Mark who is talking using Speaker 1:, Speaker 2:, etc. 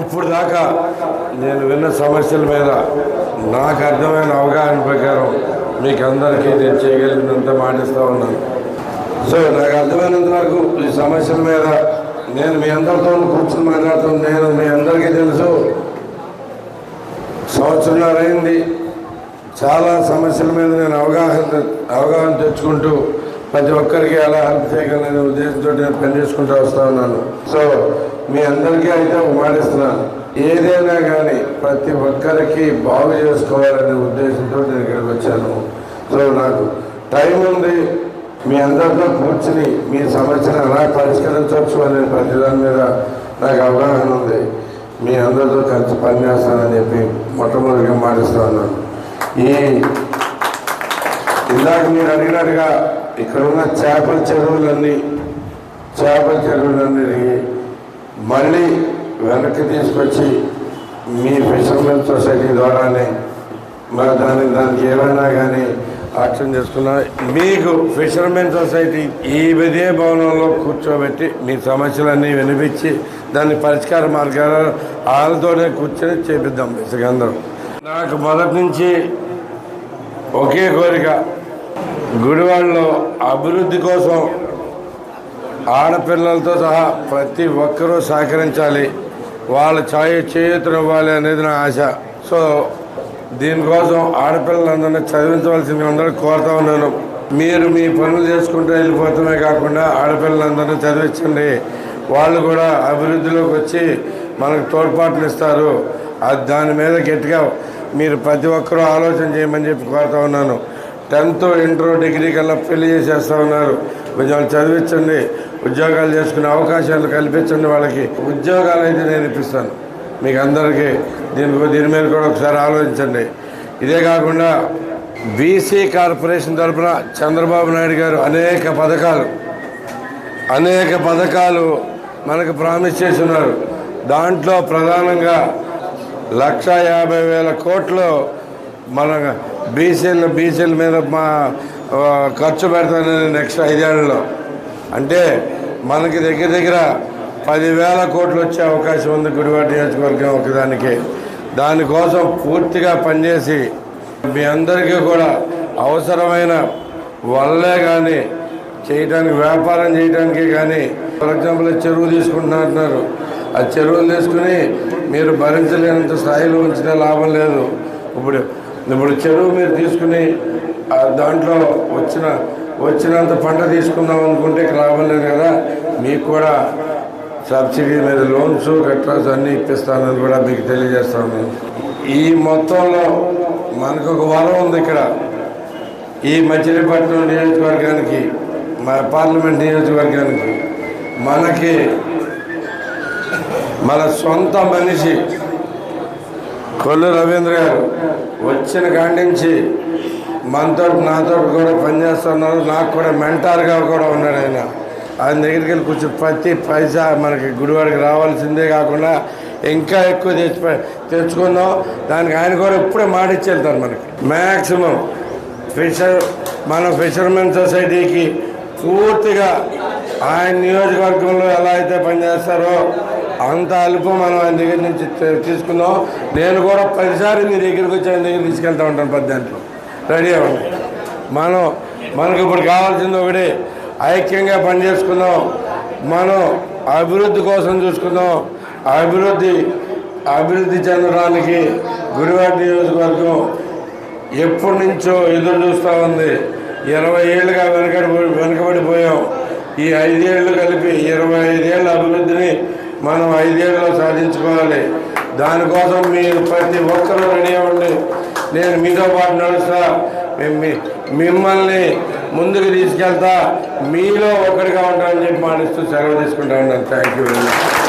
Speaker 1: ఇప్పుడు దాకా నేను విన్న సమస్యల మీద నాకు అర్థమైన అవగాహన ప్రకారం మీకు అందరికీ నేను చేయగలిగినంత మాటిస్తూ ఉన్నాను. సో నాకు అర్థమైనంత వరకు ఈ సమస్యల మీద నేను మీ అందరితో కూర్చుని మాట్లాడుతాను నేను మీ అందరికీ తెలుసు. సంవత్సరంన్నర అయింది. చాలా సమస్యల మీద నేను అవగాహన అవగాహన తెచ్చుకుంటూ ప్రతి ఒక్కరికి ఎలా హెల్ప్ చేయగలనే ఉద్దేశంతో నేను పనిచేసుకుంటూ వస్తా ఉన్నాను. సో మీ అందరికీ అయితే మాడిస్తున్నాను ఏదైనా కానీ ప్రతి ఒక్కరికి బాగు చేసుకోవాలనే ఉద్దేశంతో నేను ఇక్కడికి వచ్చాను. సో నాకు టైం ఉంది. మీ అందరితో కూర్చుని మీ సమస్యను ఎలా పరిష్కరించవచ్చు అనే ప్రతిదాని మీద నాకు అవగాహన ఉంది. మీ అందరితో కలిసి పనిచేస్తానని చెప్పి మొట్టమొదటిగా మాటిస్తా ఉన్నాను. ఈ ఇందాక మీరు అడిగినట్టుగా ఇక్కడ ఉన్న చేపల చెరువులన్నీ చేపల చెరువులన్నీ మళ్ళీ వెనక్కి తీసుకొచ్చి మీ ఫిషర్మెన్ సొసైటీ ద్వారానే మరి దాని దానికి ఏమైనా కానీ యాక్షన్ చేసుకున్నా మీకు ఫిషర్మెన్ సొసైటీ ఈ విదే భవనంలో కూర్చోబెట్టి మీ సమస్యలన్నీ వినిపించి దాని పరిష్కార మార్గాలు వాళ్ళతోనే కూర్చొని చేపిద్దాం బేసిక్ నాకు మొదటి నుంచి ఒకే కోరిక గుడివాడలో అభివృద్ధి కోసం ఆడపిల్లలతో సహా ప్రతి ఒక్కరూ సహకరించాలి. వాళ్ళ ఛాయ చేయూతనివ్వాలి అనేది నా ఆశ. సో దీనికోసం ఆడపిల్లలందరినీ చదివించవలసింది అందరూ కోరుతా ఉన్నాను. మీరు మీ పనులు చేసుకుంటూ వెళ్ళిపోవటమే కాకుండా ఆడపిల్లలందరినీ చదివించండి. వాళ్ళు కూడా అభివృద్ధిలోకి వచ్చి మనకు తోడ్పాట్లు ఇస్తారు. అది దాని మీద గట్టిగా మీరు ప్రతి ఒక్కరూ ఆలోచన చేయమని చెప్పి కోరుతా ఉన్నాను. టెన్త్ ఇంటర్ డిగ్రీ కల్లా పెళ్ళి చేసేస్తా ఉన్నారు. కొంచెం చదివించండి. ఉద్యోగాలు చేసుకునే అవకాశాలు కల్పించండి వాళ్ళకి. ఉద్యోగాలు అయితే నేను ఇప్పిస్తాను. మీకు అందరికీ దీని దీని మీద కూడా ఒకసారి ఆలోచించండి. ఇదే కాకుండా బీసీ కార్పొరేషన్ తరఫున చంద్రబాబు నాయుడు గారు అనేక పథకాలు అనేక పథకాలు మనకు ప్రామిస్ చేస్తున్నారు. దాంట్లో ప్రధానంగా లక్ష యాభై వేల కోట్లు మన బీసీల బీసీల మీద మా ఖర్చు పెడతానని నెక్స్ట్ ఐదేళ్ళలో. అంటే మనకి దగ్గర దగ్గర పదివేల కోట్లు వచ్చే అవకాశం ఉంది గుడివాడ నియోజకవర్గం ఒకదానికి. దానికోసం పూర్తిగా పనిచేసి మీ అందరికీ కూడా అవసరమైన వల్లే కానీ చేయడానికి వ్యాపారం చేయడానికి కానీ ఫర్ ఎగ్జాంపుల్ చెరువు తీసుకుంటున్నారు ఆ చెరువులు తీసుకుని మీరు భరించలేనంత స్థాయిలో ఉంచిన లాభం లేదు. ఇప్పుడు ఇప్పుడు చెరువు మీరు తీసుకుని దాంట్లో వచ్చిన వచ్చినంత పంట తీసుకుందాం అనుకుంటే లాభం లేదు కదా. మీకు కూడా సబ్సిడీ మీద లోన్స్ గట్రాస్ అన్నీ ఇప్పిస్తానని కూడా మీకు తెలియజేస్తాను ఈ మొత్తంలో మనకు ఒక వరం ఉంది ఇక్కడ. ఈ మచిలీపట్నం నియోజకవర్గానికి మా పార్లమెంట్ నియోజకవర్గానికి మనకి మన సొంత మనిషి కొల్లు రవీంద్ర గారు వచ్చిన కాడి నుంచి మనతో నాతో కూడా పనిచేస్తున్నారు. నాకు కూడా మెంటార్గా కూడా ఉన్నాడు ఆయన. ఆయన దగ్గరికి వెళ్ళి కొంచెం ప్రతి పైసా మనకి గుడివాడికి రావాల్సిందే కాకుండా ఇంకా ఎక్కువ తెచ్చి తెచ్చుకుందాం. దానికి ఆయన కూడా ఇప్పుడే మాటిచ్చి మనకి. మ్యాక్సిమం ఫిషర్ మన ఫిషర్మెన్ సొసైటీకి పూర్తిగా ఆయన నియోజకవర్గంలో ఎలా అయితే పనిచేస్తారో అంత అలుపు మనం ఆయన దగ్గర నుంచి తీసుకున్నాం. నేను కూడా పదిసారి మీ దగ్గరికి వచ్చి ఆయన దగ్గర తీసుకెళ్తా ఉంటాను పద్దెంట్లో రెడీ అవ్వండి మనం మనకు ఇప్పుడు కావాల్సింది ఒకటి. ఐక్యంగా పనిచేసుకుందాం మనం అభివృద్ధి కోసం చూసుకుందాం అభివృద్ధి అభివృద్ధి చెందడానికి గుడివాడ నియోజకవర్గం ఎప్పటి నుంచో ఎదురు చూస్తూ ఉంది. ఇరవై ఏళ్ళుగా వెనకడి వెనుకబడిపోయాం. ఈ ఐదేళ్ళు కలిపి ఇరవై ఐదేళ్ళ అభివృద్ధిని మనం ఐదేళ్ళలో సాధించుకోవాలి. దానికోసం మీరు ప్రతి ఒక్కరూ రెడీ అవ్వండి. నేను మీతో పాటు నడుస్తా. మిమ్మల్ని ముందుకు తీసుకెళ్తా. మీలో ఒక్కడిగా ఉంటానని చెప్పి మాటిస్తూ సెలవు తీసుకుంటా ఉన్నాను. Thank you very much